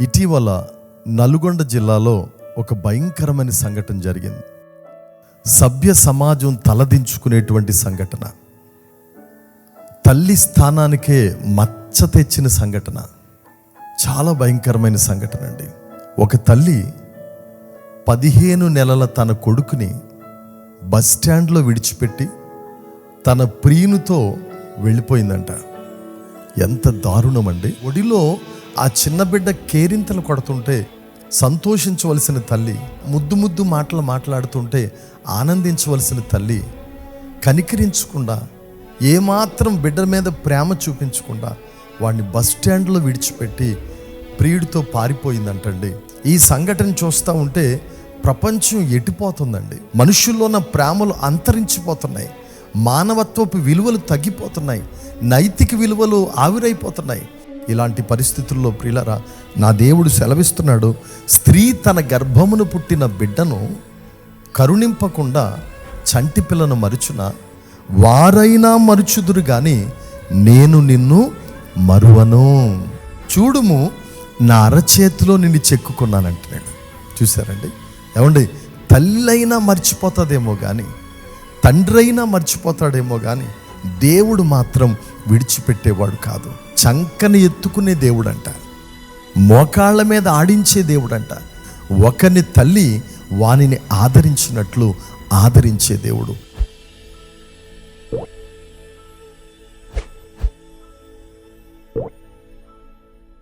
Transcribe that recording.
ఇటీవల నల్గొండ జిల్లాలో ఒక భయంకరమైన సంఘటన జరిగింది. సభ్య సమాజం తలదించుకునేటువంటి సంఘటన. తల్లి స్థానానికే మచ్చ తెచ్చిన సంఘటన. చాలా భయంకరమైన సంఘటన అండి. ఒక తల్లి పదిహేను నెలల తన కొడుకుని బస్ స్టాండ్లో విడిచిపెట్టి తన ప్రియునితో వెళ్ళిపోయిందంట. ఎంత దారుణం అండి. ఒడిలో ఆ చిన్న బిడ్డ కేరింతలు కొడుతుంటే సంతోషించవలసిన తల్లి ముద్దు ముద్దు మాటలు మాట్లాడుతుంటే ఆనందించవలసిన తల్లి కనికరించకుండా ఏమాత్రం బిడ్డ మీద ప్రేమ చూపించకుండా వాడిని బస్ స్టాండ్లో విడిచిపెట్టి ప్రియుడితో పారిపోయిందంటండి. ఈ సంఘటన చూస్తూ ఉంటే ప్రపంచం ఎటిపోతుందండి. మనుషుల్లో ఉన్న ప్రేమలు అంతరించిపోతున్నాయి. మానవత్వపు విలువలు తగ్గిపోతున్నాయి. నైతిక విలువలు ఆవిరైపోతున్నాయి. ఇలాంటి పరిస్థితుల్లో ప్రియులరా నా దేవుడు సెలవిస్తున్నాడు స్త్రీ తన గర్భమును పుట్టిన బిడ్డను కరుణింపకుండా చంటి పిల్లను మరుచున? వారైనా మరుచుదురు కానీ నేను నిన్ను మరువను. చూడుము నా అరచేతిలో నిన్ను చెక్కుకున్నానంటున్నాడు. చూసారండి ఏమండి? తల్లైనా మర్చిపోతుందేమో కానీ తండ్రైనా మర్చిపోతాడేమో కానీ దేవుడు మాత్రం విడిచిపెట్టేవాడు కాదు. చంకని ఎత్తుకునే దేవుడంట. మోకాళ్ళ మీద ఆడించే దేవుడంట. ఒకరిని తల్లి వానిని ఆదరించినట్లు ఆదరించే దేవుడు.